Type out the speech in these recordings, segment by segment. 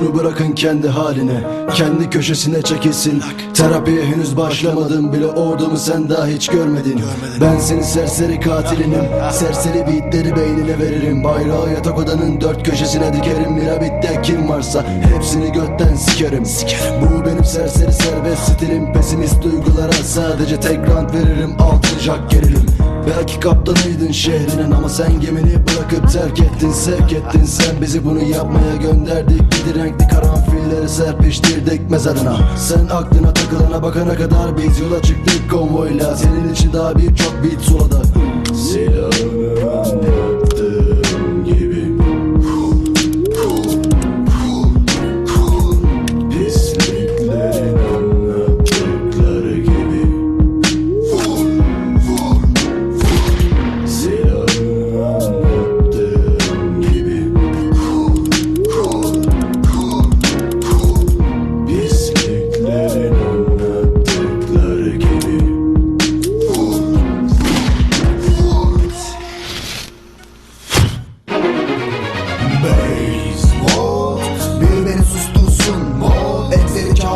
Şunu bırakın kendi haline Kendi köşesine çekilsin. Terapiye henüz başlamadım bile Ordumu sen daha hiç görmedin. Ben senin serseri katilinim Serseri beatleri beynine veririm. Bayrağı yatak odanın dört köşesine dikerim. Mirabitte kim varsa hepsini götten sikerim. Bu benim serseri serbest stilim. Pesimist duygulara sadece tek rant veririm. Altın jack gerilim Belki kaptanıydın şehrinin ama sen gemini bırakıp terk ettin Sevk ettin. Sen bizi bunu yapmaya gönderdik. Bir renkli karanfilleri serpiştirdik mezarına. Sen aklına takılana bakana kadar biz yola çıktık. Konvoyla Senin için daha birçok beat suladı. Silahını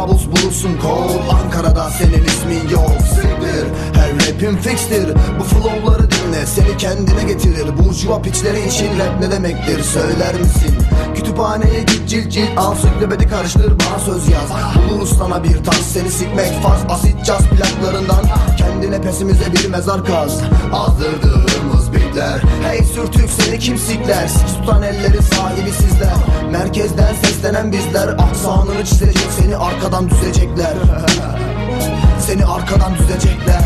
kabus bulursun Kol. Ankara'da senin ismin yok. Siktir Her rapim fixtir. Bu flowları dinle Seni kendine getirir. Burjuva piçleri için rap ne demektir? Söyler misin? Kütüphaneye git cilt cilt Al süklebedi karıştır bana söz yaz. Buluruz sana bir tas Seni sikmek farz Asit caz plaklarından Kendine pesimize bir mezar kaz. Azdırdığımız bitler Hey sürtük seni kim sikler? Sik tutan ellerin sahibi sizler. Merkezden seslenen bizler. Aksanını çizecek seni arkadan düzecekler. Seni arkadan düzecekler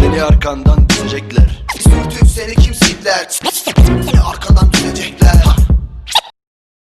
Seni arkandan dizecekler. Sürtün seni kim sikler